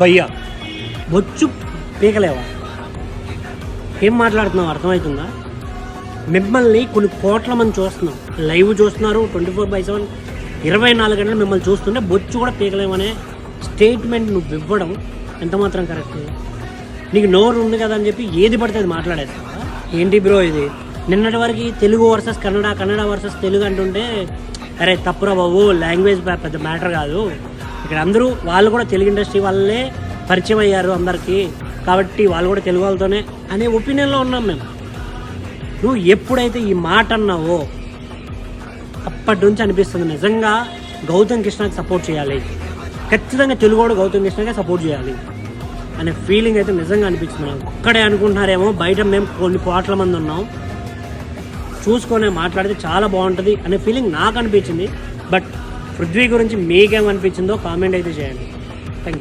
భయ్యా బొచ్చు పీకలేవా? ఏం మాట్లాడుతున్నావు? అర్థమవుతుందా? మిమ్మల్ని కొన్ని కోట్ల మంది చూస్తున్నాం. లైవ్ చూస్తున్నారు ట్వంటీ ఫోర్ బై సెవెన్. ఇరవై నాలుగు గంటలు మిమ్మల్ని చూస్తుంటే బొచ్చు కూడా పీకలేమనే స్టేట్మెంట్ నువ్వు ఇవ్వడం ఎంత మాత్రం కరెక్ట్? నీకు నోరు ఉంది కదా అని చెప్పి ఏది పడితే అది మాట్లాడేది. ఏంటి బ్రో ఇది? నిన్నటి వరకు తెలుగు వర్సెస్ కన్నడ కన్నడ వర్సెస్ తెలుగు అంటుంటే అరే తప్పురా బాబు లాంగ్వేజ్ పెద్ద మ్యాటర్ కాదు. ఇక్కడ అందరూ వాళ్ళు కూడా తెలుగు ఇండస్ట్రీ వాళ్ళే పరిచయం అయ్యారు అందరికీ. కాబట్టి వాళ్ళు కూడా తెలుగు వాళ్ళతోనే అనే ఒపీనియన్లో ఉన్నాం మేము. నువ్వు ఎప్పుడైతే ఈ మాట అన్నావో అప్పటి నుంచి అనిపిస్తుంది నిజంగా గౌతమ్ కృష్ణకి సపోర్ట్ చేయాలి. ఖచ్చితంగా తెలుగు కూడా గౌతమ్ కృష్ణకే సపోర్ట్ చేయాలి. అనే ఫీలింగ్ అయితే నిజంగా అనిపించింది నాకు. ఒక్కడే అనుకుంటున్నారేమో బయట మేము కొన్ని కోట్ల మంది ఉన్నాం. చూసుకొని మాట్లాడితే చాలా బాగుంటుంది అనే ఫీలింగ్ నాకు అనిపించింది. బట్ పృథ్వీ గురించి మీకేమనిపించిందో కామెంట్ అయితే చేయండి.